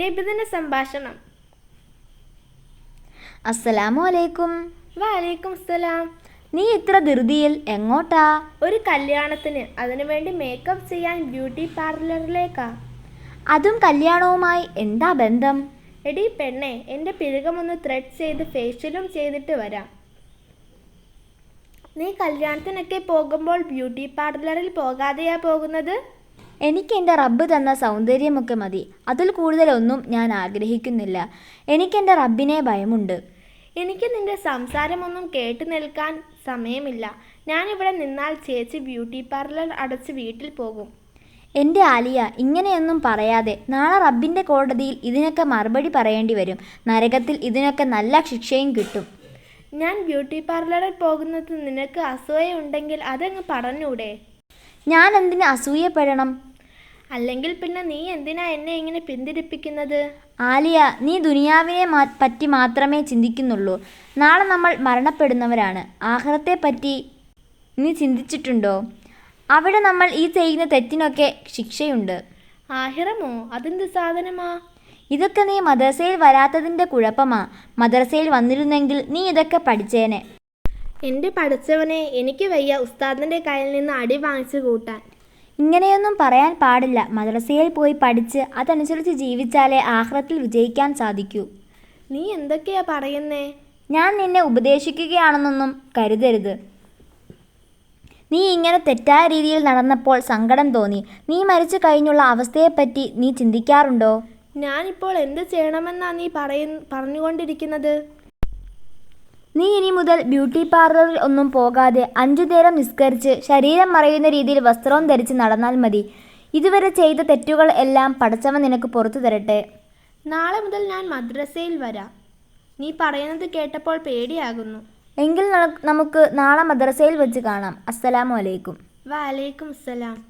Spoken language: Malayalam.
നിബിദിന സംഭാഷണം. അസ്സലാമു അലൈക്കും. വാലേക്കും സലാം നീ ഇത്ര ധൃതിയിൽ എങ്ങോട്ടാ? ഒരു കല്യാണത്തിന് അതിനുവേണ്ടി മേക്കപ്പ് ചെയ്യാൻ ബ്യൂട്ടി പാർലറിലേക്കാ അതും കല്യാണവുമായി എന്താ ബന്ധം? എടി പെണ്ണെ എന്റെ പിഴകമൊന്ന് ത്രെഡ് ചെയ്ത് ഫേഷ്യലും ചെയ്തിട്ട് വരാം. നീ കല്യാണത്തിനൊക്കെ പോകുമ്പോൾ ബ്യൂട്ടി പാർലറിൽ പോകാതെയാ പോകുന്നത്? എനിക്ക് എന്റെ റബ്ബ് തന്ന സൗന്ദര്യമൊക്കെ മതി. അതിൽ കൂടുതലൊന്നും ഞാൻ ആഗ്രഹിക്കുന്നില്ല. എനിക്കെന്റെ റബ്ബിനെ ഭയമുണ്ട്. എനിക്ക് നിന്റെ സംസാരമൊന്നും കേട്ടു നിൽക്കാൻ സമയമില്ല. ഞാനിവിടെ നിന്നാൽ ചേച്ചി ബ്യൂട്ടി പാർലർ അടച്ച് വീട്ടിൽ പോകും. എന്റെ ആലിയ ഇങ്ങനെയൊന്നും പറയാതെ നാളെ റബ്ബിന്റെ കോടതിയിൽ ഇതിനൊക്കെ മറുപടി പറയേണ്ടി വരും. നരകത്തിൽ ഇതിനൊക്കെ നല്ല ശിക്ഷയും കിട്ടും. ഞാൻ ബ്യൂട്ടി പാർലറിൽ പോകുന്നത് നിനക്ക് അസൂയ ഉണ്ടെങ്കിൽ അതങ്ങ് പറഞ്ഞൂടെ. ഞാൻ എന്തിനു അസൂയപ്പെടണം? അല്ലെങ്കിൽ പിന്നെ നീ എന്തിനാ എന്നെ ഇങ്ങനെ പിന്തിരിപ്പിക്കുന്നത്? ആലിയ നീ ദുനിയാവിനെ പറ്റി മാത്രമേ ചിന്തിക്കുന്നുള്ളൂ. നാളെ നമ്മൾ മരണപ്പെടുന്നവരാണ്. ആഹ്റത്തെ പറ്റി നീ ചിന്തിച്ചിട്ടുണ്ടോ? അവിടെ നമ്മൾ ഈ ചെയ്യുന്ന തെറ്റിനൊക്കെ ശിക്ഷയുണ്ട്. ആഹിറമോ? അതെന്ത് സാധനമാ? ഇതൊക്കെ നീ മദ്രസയിൽ വരാത്തതിന്റെ കുഴപ്പമാ. മദ്രസയിൽ വന്നിരുന്നെങ്കിൽ നീ ഇതൊക്കെ പഠിച്ചേനെ. എന്റെ പഠിച്ചവനെ എനിക്ക് വയ്യ ഉസ്താദിന്റെ കയ്യിൽ നിന്ന് അടി വാങ്ങിച്ചു കൂട്ടാൻ. ഇങ്ങനെയൊന്നും പറയാൻ പാടില്ല. മദ്രസയിൽ പോയി പഠിച്ച് അതനുസരിച്ച് ജീവിച്ചാലേ ആഹ്റത്തിൽ വിജയിക്കാൻ സാധിക്കൂ. നീ എന്തൊക്കെയാ പറയുന്നേ? ഞാൻ നിന്നെ ഉപദേശിക്കുകയാണെന്നൊന്നും കരുതരുത്. നീ ഇങ്ങനെ തെറ്റായ രീതിയിൽ നടന്നപ്പോൾ സങ്കടം തോന്നി. നീ മരിച്ചു കഴിഞ്ഞുള്ള അവസ്ഥയെപ്പറ്റി നീ ചിന്തിക്കാറുണ്ടോ? ഞാനിപ്പോൾ എന്ത് ചെയ്യണമെന്നാ നീ പറയ പറഞ്ഞുകൊണ്ടിരിക്കുന്നത്? നീ ഇനി മുതൽ ബ്യൂട്ടി പാർലറിൽ ഒന്നും പോകാതെ അഞ്ചു നേരം നിസ്കരിച്ച് ശരീരം മറയുന്ന രീതിയിൽ വസ്ത്രവും ധരിച്ച് നടന്നാൽ മതി. ഇതുവരെ ചെയ്ത തെറ്റുകൾ എല്ലാം പടച്ചവൻ നിനക്ക് പുറത്തു തരട്ടെ. നാളെ മുതൽ ഞാൻ മദ്രസയിൽ വരാം. നീ പറയുന്നത് കേട്ടപ്പോൾ പേടിയാകുന്നു. എങ്കിൽ നമുക്ക് നാളെ മദ്രസയിൽ വെച്ച് കാണാം. അസ്സലാമു അലൈക്കും. വാലേക്കും അസ്സലാം.